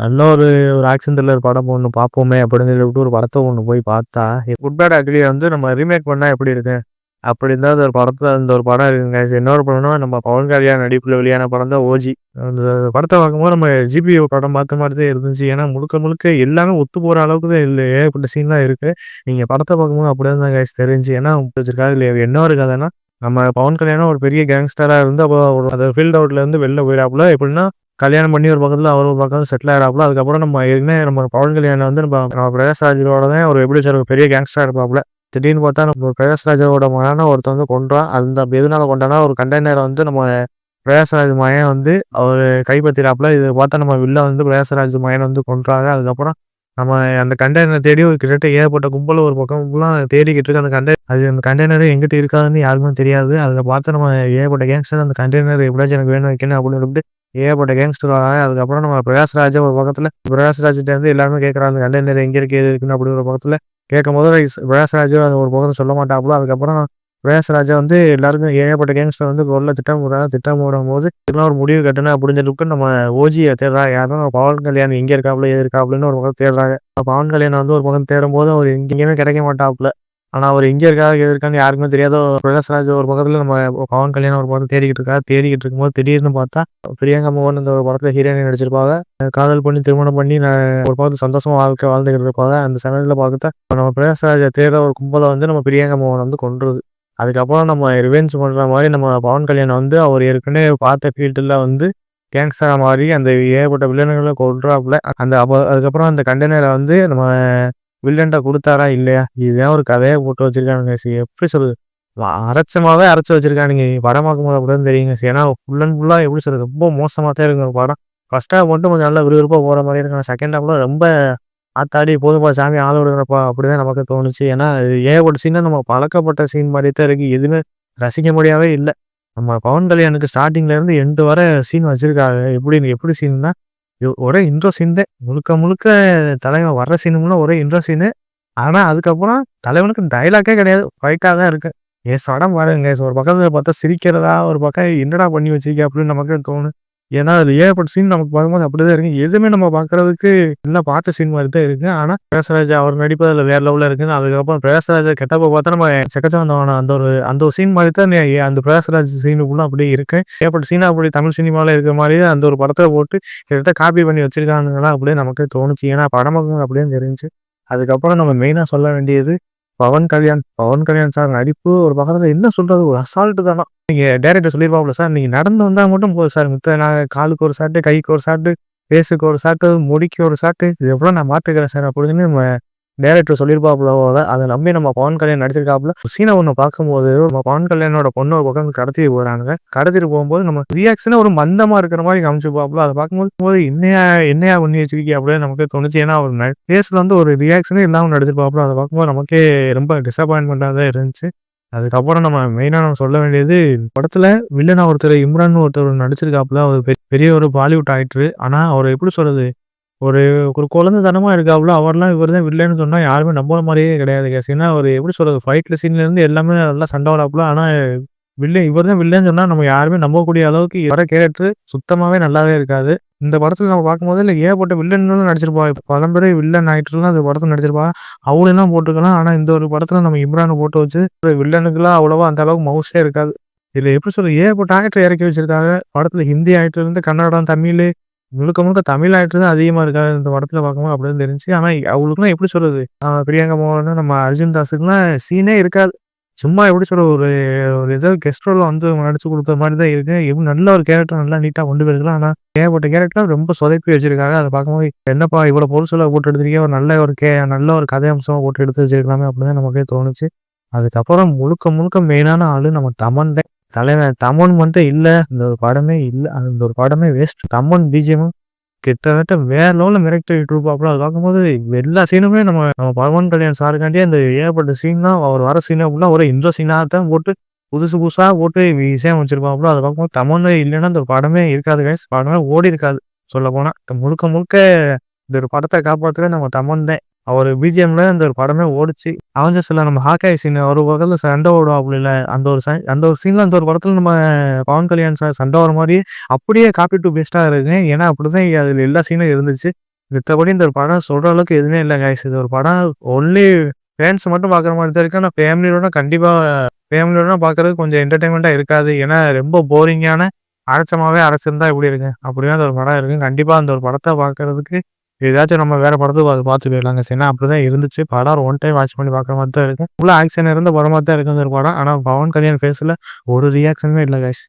நல்ல ஒரு ஒரு ஆக்ஷன் த்ரில்லர் படம் ஒன்று பார்ப்போமே அப்படின்னு சொல்லிட்டு ஒரு படத்தை ஒன்று போய் பார்த்தா, குட் பேட் அக்லிய வந்து நம்ம ரீமேக் பண்ணால் எப்படி இருக்கு? அப்படின்னு தான் ஒரு படத்தை அந்த ஒரு படம் இருக்குங்க. இன்னொரு படம்னா நம்ம பவன் கல்யாண் நடிப்பில் வெளியான படம் தான் ஓஜி. அந்த படத்தை பார்க்கும்போது நம்ம ஜிபி படம் பார்த்த மாதிரி தான் இருந்துச்சு. ஏன்னா முழுக்க முழுக்க எல்லாமே ஒத்து போகிற அளவுக்கு தான் இல்லை ஏகப்பட்ட சீன்லாம் இருக்குது நீங்கள் படத்தை பார்க்கும்போது அப்படியே தான் கைஸ் தெரிஞ்சு ஏன்னா வச்சிருக்காது இல்லையா என்ன ஒரு நம்ம பவன் கல்யாணம் ஒரு பெரிய கேங்ஸ்டராக இருந்து அப்போ அந்த ஃபீல்ட் அவுட்லேருந்து வெளில போயிடாப்புல எப்படின்னா கல்யாணம் பண்ணி ஒரு பக்கத்தில் அவர் ஒரு பக்கம் செட்டில் ஆகிடாப்புல அதுக்கப்புறம் நம்ம ஏற்கனவே நம்ம பவன் கல்யாணம் வந்து நம்ம நம்ம பிரகாஷ் தான் ஒரு எப்படி சார் பெரிய கேங்ஸ்டராக இருப்பாப்புல திடீர்னு பார்த்தா நம்ம பிரகாஷ் ராஜோட மகனை ஒருத்தர் வந்து கொண்டான் அந்த எதனால கொண்டானா ஒரு கண்டெய்னரை வந்து நம்ம பிரகாஷ்ராஜ் மயன் வந்து அவர் கைப்பற்றிடாப்புல இது பார்த்தா நம்ம வில்ல வந்து பிரகாஷ்ராஜ் மயன் வந்து கொன்றாங்க. அதுக்கப்புறம் நம்ம அந்த கண்டெய்னரை தேடி ஒரு கிட்டத்தட்ட ஏகப்பட்ட கும்பல் ஒரு பக்கம் ஃபுல்லாக தேடிக்கிட்டு இருக்கு. அந்த கண்டெய் அது அந்த கண்டெய்னர் எங்கிட்ட இருக்காதுன்னு யாருக்குமே தெரியாது. அதில் பார்த்து நம்ம ஏகப்பட்ட கேங்ஸ்டர் அந்த கண்டெய்னர் எப்படியாச்சும் எனக்கு வேணும் வைக்கணும் அப்படின்னு சொல்லிட்டு ஏகப்பட்ட கேங்ஸ்டர் வராங்க அதுக்கப்புறம் நம்ம பிரகாஷ்ராஜ் ஒரு பக்கத்தில் பிரகாஷ்ராஜ்கிட்ட இருந்து எல்லாருமே கேட்குறாங்க அந்த கண்டெய்னர் எங்கே இருக்குது எது இருக்குன்னு அப்படி ஒரு பக்கத்தில் கேட்கும் போது பிரகாஷ்ராஜ் அது ஒரு பக்கத்தில் சொல்ல மாட்டாப்புல. அதுக்கப்புறம் பிரகாஷ்ராஜா வந்து எல்லாருக்கும் ஏகப்பட்ட கேங்ஸ்டர் வந்து கொள்ள திட்டம் போடுறாங்க. திட்டம் போடும் போது இதெல்லாம் ஒரு முடிவு கட்டணும் அப்படின்னு சொல்லிட்டு நம்ம ஓஜியை தேடுறாங்க. யாரும் பவன் கல்யாணம் எங்கே இருக்காப்புல எது இருக்காப்புலன்னு ஒரு பக்கம் தேடுறாங்க. பவன் கல்யாணம் வந்து ஒரு பக்கம் தேடும் போது அவர் எங்கேயுமே கிடைக்க மாட்டாப்புல. ஆனால் அவர் எங்கே இருக்கா எது இருக்கான்னு யாருக்குமே தெரியாத பிரகாஷ்ராஜ் ஒரு பக்கத்தில் நம்ம பவன் கல்யாணம் ஒரு பக்கம் தேடிக்கிட்டு இருக்கா தேடிக்கிட்டு இருக்கும்போது திடீர்னு பார்த்தா பிரியங்கா மோகன் இந்த ஒரு படத்தில் ஹீரோயின் நடிச்சிருப்பாங்க. காதல் பண்ணி திருமணம் பண்ணி நான் ஒரு பக்கத்து சந்தோஷமா வாழ்க்கை வாழ்ந்துகிட்டு இருப்பாங்க. அந்த சமயத்தில் பார்த்தா நம்ம பிரகாஷ்ராஜை தேட ஒரு கும்பலை வந்து நம்ம பிரியங்கா மோகன் வந்து கொன்றுது. அதுக்கப்புறம் நம்ம ரிவென்ஸ் பண்ணுற மாதிரி நம்ம பவன் கல்யாணம் வந்து அவர் ஏற்கனவே பார்த்த ஃபீல்டில் வந்து கேங்ஸ்டராக மாறி அந்த ஏகப்பட்ட வில்லன்களை கொள்றாப்புல அந்த அப்போ அதுக்கப்புறம் அந்த கண்டெய்னரை வந்து நம்ம வில்லன்ட்ட கொடுத்தாரா இல்லையா? இதுதான் ஒரு கதையை போட்டு வச்சிருக்கானுங்க. சி எப்படி சொல்றது? அரைச்சமாவே அரைச்சி வச்சிருக்கானுங்க. படமாக்கும் போது அப்படிதான் தெரியுங்க. ஏன்னா ஃபுல் அண்ட் ஃபுல்லாக எப்படி சொல்றது? ரொம்ப மோசமாக தான் இருக்கும் படம். ஃபர்ஸ்ட் ஹாஃப் மட்டும் கொஞ்சம் நல்லா விறுவிறுப்பாக போகிற மாதிரி இருக்கும். செகண்ட் ஹாஃப்ல ரொம்ப ஆத்தாடி போதும்பா சாமி ஆள் விடுங்கப்பா அப்படிதான் நமக்கு தோணுச்சு. ஏன்னா ஏகப்பட்ட சீனாக நம்ம பழக்கப்பட்ட சீன் மாதிரி தான் இருக்குது எதுவுமே ரசிக்க முடியாவே இல்லை நம்ம பவன் கல்யாணுக்கு ஸ்டார்டிங்லேருந்து எண்டு வர சீன் வச்சுருக்காங்க எப்படி எப்படி சீன்னா ஒரே இன்ட்ரோ சீன் தான். முழுக்க முழுக்க தலைவன் வர்ற சீனுமெல்லாம் ஒரே இன்ட்ரோ சீனு. ஆனால் அதுக்கப்புறம் தலைவனுக்கு டைலாக்கே கிடையாது. ஃபைட்டாக தான் இருக்குது என் சடம் பாருங்க ஒரு பக்கத்தில் பார்த்தா சிரிக்கிறதா, ஒரு பக்கம் என்னடா பண்ணி வச்சிருக்க அப்படின்னு நமக்கே தோணும். ஏன்னா அது ஏகப்பட்ட சீன் நமக்கு பார்க்கும்போது அப்படிதான் இருக்கு. எதுவுமே நம்ம பார்க்கறதுக்கு என்ன பார்த்த சீன் மாதிரி தான் இருக்கு. ஆனால் பிரகாஷ்ராஜ் அவர் நடிப்பு அதில் வேற லெவலில் இருக்குன்னு அதுக்கப்புறம் பிரகாஷ்ராஜ் கெட்டப்ப பார்த்தா நம்ம செக்கச்சவந்தவன அந்த ஒரு அந்த ஒரு சீன் மாதிரி தான் அந்த பிரகாஷ்ராஜ் சீனுக்குள்ள அப்படியே இருக்கு. ஏகப்பட்ட சீன் அப்படி தமிழ் சினிமாவில் இருக்கிற மாதிரி அந்த ஒரு படத்தில் போட்டு கிட்டத்தட்ட காப்பி பண்ணி வச்சிருக்காங்கன்னா அப்படியே நமக்கு தோணுச்சு. ஏன்னா படமும் அப்படியே தெரிஞ்சு அதுக்கப்புறம் நம்ம மெயினாக சொல்ல வேண்டியது பவன் கல்யாண் பவன் கல்யாண் சார் நடிப்பு ஒரு பக்கத்தில் என்ன சொல்றது ஒரு அசால்ட்டு தானா நீங்கள் டேரக்டர் சொல்லிருப்பாப்ல சார் நீங்கள் நடந்து வந்தால் மட்டும் போதும் சார் மித்த நான் காலுக்கு ஒரு சாட்டு கைக்கு ஒரு சாட்டு பேஸுக்கு ஒரு சாட்டு முடிக்கு ஒரு சாட்டு இது எவ்வளோ நான் மாற்றுக்கிறேன் சார் அப்படின்னு நம்ம டேரக்டர் சொல்லியிருப்பாப்புல அதை நம்பி நம்ம பவன் கல்யாண் நடிச்சிருக்காப்புல சீனை ஒன்று பார்க்கும்போது நம்ம பவன் கல்யாணோட பொண்ணு ஒரு பக்கம் கடத்திட்டு போகிறாங்க கடத்திட்டு போகும்போது நம்ம ரியாக்ஷனே ஒரு மந்தமாக இருக்கிற மாதிரி காமிச்சிருப்பாப்புல அதை பார்க்கும்போது போது என்னையா என்னையா பண்ணி வச்சிருக்கீங்க அப்படின்னு நமக்கு தோணுச்சு. ஏன்னா ஒரு பேஸில் வந்து ஒரு ரியாக்ஷனே இல்லாமல் நடிச்சிருப்பாப்புல அதை பார்க்கும்போது நமக்கே ரொம்ப டிசப்பாயின்மெண்ட்டாக தான் இருந்துச்சு. அதுக்கப்புறம் நம்ம மெயினாக நம்ம சொல்ல வேண்டியது படத்தில் வில்லனா ஒருத்தர் இம்ரான் ஒருத்தர் நடிச்சிருக்காப்புல அவர் பெரிய ஒரு பாலிவுட் ஆக்டர் ஆனால் அவர் எப்படி சொல்கிறது ஒரு ஒரு குழந்தைத்தனமா இருக்காப்புல அவர்லாம் இவர் தான் வில்லன்னு சொன்னால் யாருமே நம்புற மாதிரியே கிடையாது கேஸ் ஏன்னா அவர் எப்படி சொல்கிறது ஃபைட்டில் சீன்லேருந்து எல்லாமே நல்லா சண்டை வராப்புல ஆனால் வில்லன் இவர் தான் வில்லன்னு சொன்னால் நம்ம யாருமே நம்பக்கூடிய அளவுக்கு வர கேரக்டர் சுத்தமாகவே நல்லாவே இருக்காது. இந்த படத்துல நம்ம பார்க்கும்போது இல்லை ஏகப்பட்ட வில்லன்களும் நடிச்சிருப்பா. இப்போ வில்லன் ஆயிட்டுலாம் அந்த படத்தில் நடிச்சிருப்பா. அவளெல்லாம் போட்டுக்கலாம் ஆனால் இந்த ஒரு படத்தில் நம்ம இம்ரானை போட்டு வச்சு வில்லனுக்குலாம் அவ்வளோவா அந்த அளவுக்கு மவுஸே இருக்காது. இதில் எப்படி சொல்ற ஏகப்பட்ட ஆக்டர் இறக்கி வச்சிருக்காங்க. படத்தில் ஹிந்தி ஆக்டர் இருந்து கன்னடம் தமிழ் முழுக்க முழுக்க தமிழ் ஆக்டர் தான் அதிகமாக இருக்காது இந்த படத்தில் பார்க்கும்போது அப்படின்னு தெரிஞ்சு ஆனால் அவளுக்குலாம் எப்படி சொல்றது? பிரியங்கா மோகன் நம்ம அர்ஜுன் தாஸுக்குலாம் சீனே இருக்காது. சும்மா எப்படி சொல்ற ஒரு ஒரு ஏதோ கெஸ்ட் ரோல் வந்து நடிச்சு கொடுத்த மாதிரி தான் இருக்கு. எப்படி நல்ல ஒரு கேரக்டர் நல்லா நீட்டா கொண்டு போயிருக்கலாம். ஆனா ஏகப்பட்ட கேரக்டர் ரொம்ப சொதப்பி வச்சிருக்காங்க. அதை பார்க்கும்போது என்னப்பா இவ்வளவு பொருள் போட்டு எடுத்திருக்கீங்க ஒரு நல்ல ஒரு கே நல்ல ஒரு கதை அம்சமா போட்டு எடுத்து வச்சிருக்கலாமே அப்படின்னு நமக்கே தோணுச்சு. அதுக்கப்புறம் முழுக்க முழுக்க மெயினான ஆளு நம்ம தமன் தான். தலைவன் தமன் மட்டும் இல்ல. இந்த ஒரு படமே இல்ல. அந்த ஒரு படமே வேஸ்ட் தமன் பிஜிஎமும் கிட்டத்தட்ட வேற லெவலில் மிரட்டி இருப்பாப்புல அது பார்க்கும்போது எல்லா சீனுமே நம்ம நம்ம பகவான் கல்யாண் சாருக்காண்டியே அந்த ஏகப்பட்ட சீன் தான். அவர் வர சீன் ஃபுல்லாக ஒரு இந்த சீனாக தான் போட்டு புதுசு புதுசாக போட்டு விஷயம் வச்சிருப்பாப்புல அதை பார்க்கும்போது தமிழ்ல இல்லைன்னா அந்த படமே இருக்காது கைஸ் படமே ஓடி இருக்காது. சொல்ல இந்த முழுக்க முழுக்க இந்த ஒரு படத்தை காப்பாற்றுறது நம்ம தமிழ் தான் அவர் பிஜிஎம்ல அந்த ஒரு படமே ஓடிச்சு. அவஞ்சஸ்ல நம்ம ஹாக்காய் சீன் ஒரு பக்கத்துல சண்டை ஓடும் அப்படி இல்லை அந்த ஒரு அந்த ஒரு சீன்ல அந்த ஒரு படத்துல நம்ம பவன் கல்யாண் சார் சண்டை வர மாதிரி அப்படியே காப்பி டு பெஸ்டா இருக்கு. ஏன்னா அப்படிதான் அதுல எல்லா சீனும் இருந்துச்சு. மித்தபடி இந்த ஒரு படம் சொல்ற அளவுக்கு எதுவுமே இல்லை காய்ஸ் இது ஒரு படம் ஒன்லி ஃபேன்ஸ் மட்டும் பார்க்குற மாதிரி தான் இருக்கு. ஆனால் ஃபேமிலியோட கண்டிப்பாக ஃபேமிலியோட பார்க்கறதுக்கு கொஞ்சம் என்டர்டைன்மெண்ட்டாக இருக்காது. ஏன்னா ரொம்ப போரிங்கான அரைச்சமாகவே அரைச்சிருந்தா எப்படி இருக்கு? அப்படியே அந்த ஒரு படம் இருக்கு. கண்டிப்பாக அந்த ஒரு படத்தை பார்க்கறதுக்கு ஏதாச்சும் நம்ம வேற படத்துக்கு அதை பார்த்து போயிடலாங்க ஏன்னா அப்படிதான் இருந்துச்சு. படம் ஒன் டைம் வாட்ச் பண்ணி பார்க்குற மாதிரி தான் இருக்கு. ஃபுல்லாக ஆக்ஷன் இருந்த படமாக தான் இருக்குது அந்த ஒரு படம். ஆனால் பவன் கல்யாண் ஃபேஸில் ஒரு ரியாக்ஷனுமே இல்லை கைஸ்